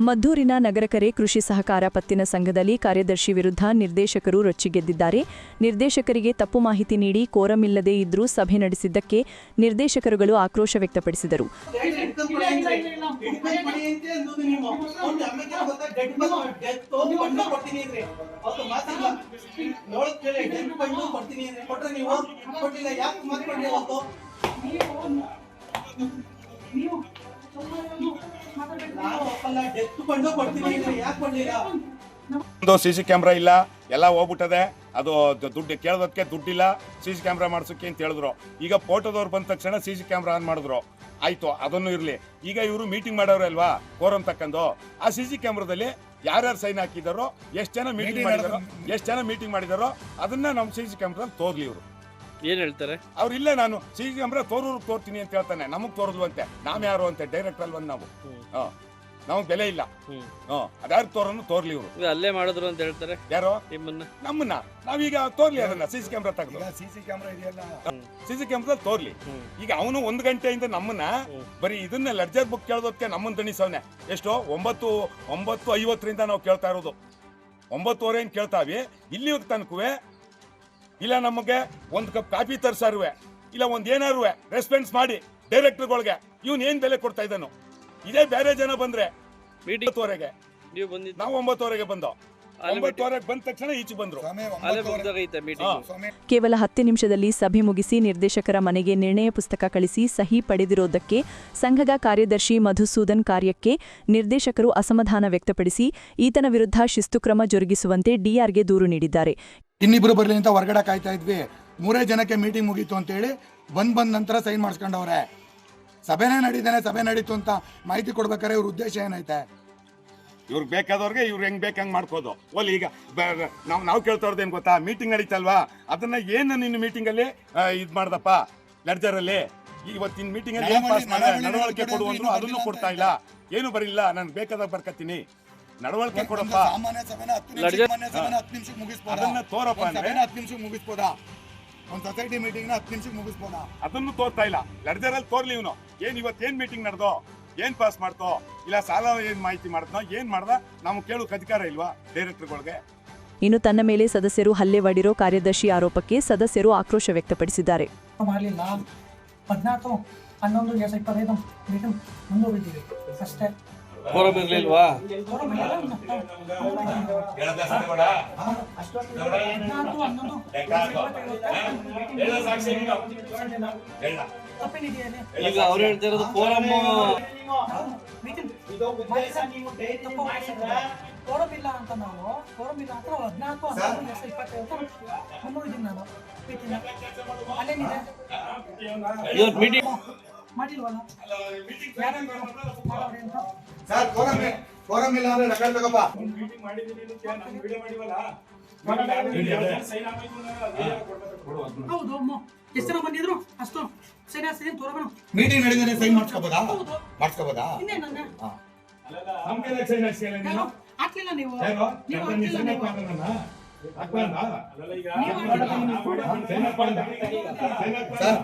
ಮದ್ದೂರಿನ ನಗರಕರೆ ಕೃಷಿ ಸಹಕಾರ ಪತ್ತಿನ ಸಂಘದಲ್ಲಿ ಕಾರ್ಯದರ್ಶಿ ವಿರುದ್ಧ ನಿರ್ದೇಶಕರು ರೊಚ್ಚಿಗೆದ್ದಿದ್ದಾರೆ ನಿರ್ದೇಶಕರಿಗೆ ತಪ್ಪು ಮಾಹಿತಿ ನೀಡಿ ಕೋರಮಿಲ್ಲದೇ ಇದ್ರೂ ಸಭೆ ನಡೆಸಿದ್ದಕ್ಕೆ ನಿರ್ದೇಶಕರುಗಳು ಆಕ್ರೋಶ ವ್ಯಕ್ತಪಡಿಸಿದರು. ಒಂದು ಸಿ ಸಿ ಕ್ಯಾಮ್ರಾ ಇಲ್ಲ ಎಲ್ಲ ಹೋಗ್ಬಿಟ್ಟದೆ. ಅದು ದುಡ್ಡು ಕೇಳೋದಕ್ಕೆ ದುಡ್ಡಿಲ್ಲ ಸಿ ಸಿ ಕ್ಯಾಮ್ರಾ ಮಾಡ್ಸೋಕೆ ಅಂತ ಹೇಳಿದ್ರು. ಈಗ ಫೋಟೋದವ್ರು ಬಂದ ತಕ್ಷಣ ಸಿ ಸಿ ಕ್ಯಾಮ್ರಾ ಆನ್ ಮಾಡಿದ್ರು. ಆಯ್ತು ಅದನ್ನು ಇರಲಿ. ಈಗ ಇವರು ಮೀಟಿಂಗ್ ಮಾಡೋರಲ್ವಾ ಕೋರಂ ತಕ್ಕಂದು. ಆ ಸಿ ಸಿ ಕ್ಯಾಮ್ರಾದಲ್ಲಿ ಯಾರ್ಯಾರು ಸೈನ್ ಹಾಕಿದಾರೋ ಎಷ್ಟು ಜನ ಮೀಟಿಂಗ್ ಮಾಡಿದಾರೋ ಎಷ್ಟು ಜನ ಮೀಟಿಂಗ್ ಮಾಡಿದಾರೋ ಅದನ್ನ ನಮ್ಮ ಸಿ ಸಿ ಕ್ಯಾಮ್ರಾದಲ್ಲಿ ತೋರ್ಲಿ ಇವರು. ಏನ್ ಹೇಳ್ತಾರೆ? ಅವ್ರು ಇಲ್ಲೇ ನಾನು ಸಿ ಸಿ ಕ್ಯಾಮ್ರಾ ತೋರೂರು ತೋರ್ತೀನಿ ಅಂತ ಹೇಳ್ತಾನೆ. ನಮಗೆ ತೋರಿದ್ವಂತೆ. ನಾವ್ ಯಾರು ಅಂತೆ ಡೈರೆಕ್ಟ್ ಅಲ್ಲಿ ಬಂದು ನಾವು ಹಾಂ. ನಮಗೆ ಬೆಲೆ ಇಲ್ಲ. ಹ್ಮ್. ಅದಾರ್ ತೋರನ್ನು ತೋರ್ಲಿ ಇವರು. ಇದು ಅಲ್ಲೇ ಮಾಡಿದ್ರು ಅಂತ ಹೇಳ್ತಾರೆ. ಯಾರೋ? ನಿಮ್ಮನ್ನ. ನಮ್ಮನ್ನ. ನಾವೀಗ ತೋರ್ಲಿ ಅದನ್ನ ಸಿಸಿ ಸಿ ಕ್ಯಾಮ್ರಾ ತೆಗೆದು. ಸಿಸಿ ಸಿ ಕ್ಯಾಮ್ರಾ ಇದೆಯಲ್ಲ? ಸಿಸಿ ಸಿ ಕ್ಯಾಮ್ರಾದಲ್ಲಿ ತೋರ್ಲಿ. ಈಗ ಅವನು ಒಂದು ಗಂಟೆಯಿಂದ ನಮ್ಮನ್ನ. ಬರೀ ಇದನ್ನ ಲೆಡ್ಜರ್ ಬುಕ್ ಕೇಳೋದಕ್ಕೆ ನಮ್ಮನ್ನ ದಣಿಸವನೆ ಎಷ್ಟು? ಒಂಬತ್ತು ಒಂಬತ್ತು ಐವತ್ತರಿಂದ ನಾವು ಕೇಳ್ತಾ ಇರೋದು. ಒಂಬತ್ತುವರೆ ಏನು ಕೇಳ್ತಾವಿ ಇಲ್ಲಿ ತನಕವೇ ಇಲ್ಲ ನಮಗೆ ಒಂದು ಕಪ್ ಕಾಫಿ ತರ್ಸಾರುವೆ ಇಲ್ಲ ಒಂದು ಏನಾರುವೆ ರೆಸ್ಪಾನ್ಸ್ ಮಾಡಿ ಡೈರೆಕ್ಟರ್ಗಳಿಗೆ ಇವನು ಏನು ಬೆಲೆ ಕೊಡ್ತಾ ಇದ್ದಾನು? ಇದೇ ಬೇರೆ ಜನ ಬಂದ್ರೆ ಮೀಟಿಂಗ್ ಒಂಬತ್ತುವರೆಗೆ. ನೀವು ಬಂದಿದ್ದು. ನಾವು ಒಂಬತ್ತುವರೆಗೆ ಬಂದೋ. ಅಲ್ಲಿ ಒಂಬತ್ತುವರೆಗೆ ಬಂದ ತಕ್ಷಣ ಈಚೆ ಬಂದ್ರು. ಸ್ವಾಮಿ ಅಲ್ಲೇ ಒಂಬತ್ತುವರೆ ಮುಗ್ದಾಗೈತೆ ಮೀಟಿಂಗ್ ಕೇವಲ ಹತ್ತು ನಿಮಿಷದಲ್ಲಿ ಸಭೆ ಮುಗಿಸಿ ನಿರ್ದೇಶಕರ ಮನೆಗೆ ನಿರ್ಣಯ ಪುಸ್ತಕ ಕಳಿಸಿ ಸಹಿ ಪಡೆದಿರೋದಕ್ಕೆ ಸಂಘದ ಕಾರ್ಯದರ್ಶಿ ಮಧುಸೂದನ್ ಕಾರ್ಯಕ್ಕೆ ನಿರ್ದೇಶಕರು ಅಸಮಾಧಾನ ವ್ಯಕ್ತಪಡಿಸಿ ಈತನ ವಿರುದ್ಧ ಶಿಸ್ತು ಕ್ರಮ ಜರುಗಿಸುವಂತೆ ಡಿಆರ್ಗೆ ದೂರು ನೀಡಿದ್ದಾರೆ. ಇನ್ನಿಬ್ರು ಬರ್ಲಿ ಅಂತ ಹೊರಗಡೆ ಕಾಯ್ತಾ ಇದ್ವಿ. ಮೂರೇ ಜನಕ್ಕೆ ಮೀಟಿಂಗ್ ಮುಗೀತು ಅಂತೇಳಿ ಬಂದ್ ಬಂದ ನಂತರ ಸೈನ್ ಮಾಡಿಸ್ಕೊಂಡವ್ರೆ. ಸಭೆನೇ ನಡೀತಾನೆ ಸಭೆ ನಡೀತು ಅಂತ ಮಾಹಿತಿ ಕೊಡ್ಬೇಕಾದ್ರೆ ಇವ್ರ ಉದ್ದೇಶ ಏನೈತೆ? ಇವ್ರಿಗೆ ಬೇಕಾದವ್ರಿಗೆ ಇವ್ರು ಹೆಂಗ್ ಬೇಕಂಗ್ ಹಂಗ್ ಮಾಡ್ಕೋದು. ಓಲಿ ಈಗ ನಾವು ನಾವು ಕೇಳ್ತಾ ಏನು ಗೊತ್ತಾ? ಮೀಟಿಂಗ್ ನಡೀತಲ್ವಾ? ಅದನ್ನ ಏನು ನಿನ್ನ ಮೀಟಿಂಗ್ ಅಲ್ಲಿ ಇದ್ ಮಾಡ್ದಪ್ಪ? ಲೆಡ್ಜರ್ ಅಲ್ಲಿ? ಇವತ್ತಿನ ಮೀಟಿಂಗ್ ಅಲ್ಲಿ ಏನ್ ಪಾಸ್ ನಡವಳಿಕೆ ಕೊಡು ಅಂದ್ರು ಅದನ್ನು ಕೊಡ್ತಾ ಇಲ್ಲ. ಏನು ಬರಲಿಲ್ಲ ನಾನು ಬೇಕಾದಾಗ ಬರ್ಕತ್ತೀನಿ. ನಡವಳಿಕೆ ಕೊಡಪ್ಪ. ನಿಮಿಷ ಅದನ್ನ ತೋರಪ್ಪ ಅಂದ್ರೆ? ಸಭೆನ ಹತ್ತು ನಿಮಿಷಕ್ಕೆ ಮುಗಿಸ್ಬೋದಾ? ಒಂದು ಸೊಸೈಟಿ ಮೀಟಿಂಗ್ ಹತ್ತು ನಿಮಿಷಕ್ಕೆ ಮುಗಿಸ್ಬೋದ? ಅದನ್ನು ತೋರ್ತಾ ಇಲ್ಲ. ಲಡ್ಜರ್ ಅಲ್ಲಿ ತೋರ್ಲಿ ಇವನು. ಏನ್ ಇವತ್ತು ಏನ್ ಮೀಟಿಂಗ್ ನಡೆದೋ ಏನ್ ಪಾಸ್ ಮಾಡ್ತೋ ಇಲ್ಲ ಸಾಲ ಏನ್ ಮಾಹಿತಿ ಮಾಡ್ತೋ ಏನ್ ಮಾಡ್ದ ನಾವು ಕೇಳೋಕ್ ಅಧಿಕಾರ ಇಲ್ವಾ ಡೈರೆಕ್ಟರ್ಗಳಿಗೆ ಇನ್ನು ತನ್ನ ಮೇಲೆ ಸದಸ್ಯರು ಹಲ್ಲೆ ಮಾಡಿರೋ ಕಾರ್ಯದರ್ಶಿ ಆರೋಪಕ್ಕೆ ಸದಸ್ಯರು ಆಕ್ರೋಶ ವ್ಯಕ್ತಪಡಿಸಿದ್ದಾರೆ. ಮಾಡಲಿಲ್ಲ ಹದಿನಾಲ್ಕು ಹನ್ನೊಂದು ಎರಡು ಸಾವಿರದ ಇಪ್ಪತ್ತೈದು ಮೀಟಿಂಗ್ ಮುಂದೂಡಿದ್ದೀವಿ. ಅಷ್ಟೇ. ಫೋರಮ್ ಇರ್ಲಿಲ್ವಾ ಈಗ ಅವ್ರು ಹೇಳ್ತಿರೋದು ಫೋರಮ್ ಫೋರಮ್ ಇಲ್ಲ ಅಂತ ನಾವು ಫೋರಮ್ ಇಲ್ಲ ಅಂತ ಹದಿನಾಲ್ಕು ನಾನು ಅಲ್ಲೇನಿದೆ ಮೀಟಿಂಗ್ ಮಾಡಿಲ್ವಲ್ಲ ಸರ್ ಫೋರಮ್ ಫೋರಮ್ ಇಲ್ಲ ಅಂದ್ರೆ ರೆಕಾರ್ಡ್ ತಗೋಪ್ಪ. ಹೌದು ಅಮ್ಮ. ಎಷ್ಟು ಜನ ಬಂದಿದ್ರು ಅಷ್ಟು. ಸರಿ ಸರಿ ತೋರಬೇಡ ಮೀಟಿಂಗ್ ನಡೀತಾನೆ ಸೈನ್ ಮಾಡ್ಸ್ಕೋಬೋದಾ? ಮಾಡಿಸ್ಕೋಬೋದಾ? ಇನ್ನೇ ನನ್ನ ನಮ್ಗೆ ನೀನು? ಹಾಕ್ಲಿಲ್ಲ ನೀವು? ನೀವು ಹಾಕ್ಲಿಲ್ಲ ನೀವು? ನೀವು ಹಾಕ್ಲಿಲ್ಲ. ಸರ್